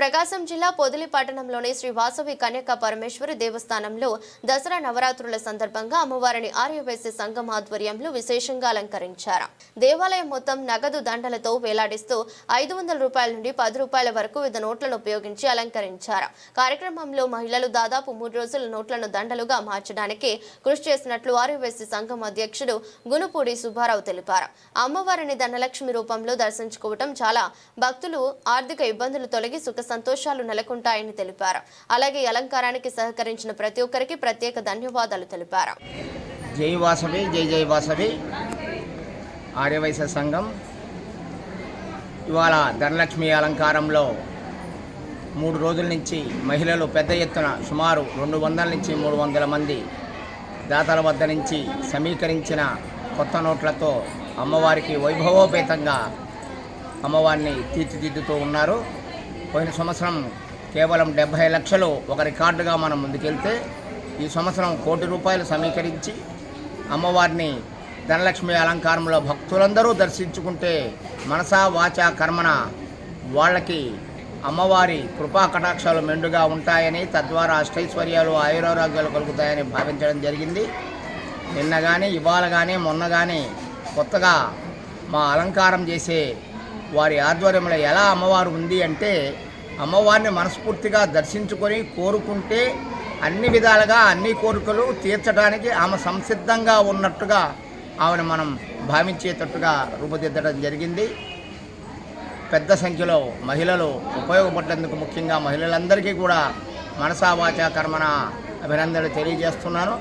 ప్రకాశం జిల్లా పొదిలి పట్టణంలోని శ్రీ వాసవి కన్యక పరమేశ్వరి దేవస్థానంలో దసరా నవరాత్రుల సందర్భంగా అమ్మవారిని ఆర్యవైశ్య సంఘం ఆధ్వర్యంలో విశేషంగా అలంకరించారు. దేవాలయం మొత్తం నగదు దండలతో వేలాడిస్తూ ఐదు వందల రూపాయల నుండి పది రూపాయల వరకు వివిధ నోట్లను ఉపయోగించి అలంకరించారు. కార్యక్రమంలో మహిళలు దాదాపు మూడు రోజుల నోట్లను దండలుగా మార్చడానికి కృషి చేసినట్లు ఆర్యవైశ్య సంఘం అధ్యక్షుడు గునుపూడి సుబ్బారావు తెలిపారు. అమ్మవారిని ధనలక్ష్మి రూపంలో దర్శించుకోవటం చాలా భక్తులు ఆర్థిక ఇబ్బందులు తొలగి సుఖ సంతోషాలు నెలకొంటాయని తెలిపారు. అలాగే అలంకారానికి సహకరించిన ప్రతి ఒక్కరికి ప్రత్యేక ధన్యవాదాలు తెలిపారు. జై వాసవి జై జై వాసవి. ఆర్యవైశ్య సంఘం. ఇవాళ ధనలక్ష్మి అలంకారంలో మూడు రోజుల నుంచి మహిళలు పెద్ద ఎత్తున సుమారు రెండు వందల నుంచి మూడు వందల మంది దాతల వద్ద నుంచి సమీకరించిన కొత్త నోట్లతో అమ్మవారికి వైభవోపేతంగా అమ్మవారిని తీర్చిదిద్దుతూ ఉన్నారు. పోయిన సంవత్సరం కేవలం డెబ్భై లక్షలు ఒక రికార్డుగా మనం ముందుకెళ్తే ఈ సంవత్సరం కోటి రూపాయలు సమీకరించి అమ్మవారిని ధనలక్ష్మి అలంకారంలో భక్తులందరూ దర్శించుకుంటే మనసా వాచా కర్మన వాళ్ళకి అమ్మవారి కృపా కటాక్షాలు మెండుగా ఉంటాయని తద్వారా అష్టైశ్వర్యాలు ఆయురారోగ్యాలు కలుగుతాయని భావించడం జరిగింది. నిన్న కానీ ఇవాళ కానీ మొన్న కానీ కొత్తగా మా అలంకారం చేసే వారి ఆధ్వర్యంలో ఎలా అమ్మవారు ఉంది అంటే అమ్మవారిని మనస్ఫూర్తిగా దర్శించుకొని కోరుకుంటే అన్ని విధాలుగా అన్ని కోరికలు తీర్చడానికి ఆమె సంసిద్ధంగా ఉన్నట్టుగా ఆమెను మనం భావించేటట్టుగా రూపుదిద్దడం జరిగింది. పెద్ద సంఖ్యలో మహిళలు ఉపయోగపడేందుకు ముఖ్యంగా మహిళలందరికీ కూడా మనసావాచ కర్మన అభినందనలు తెలియజేస్తున్నాను.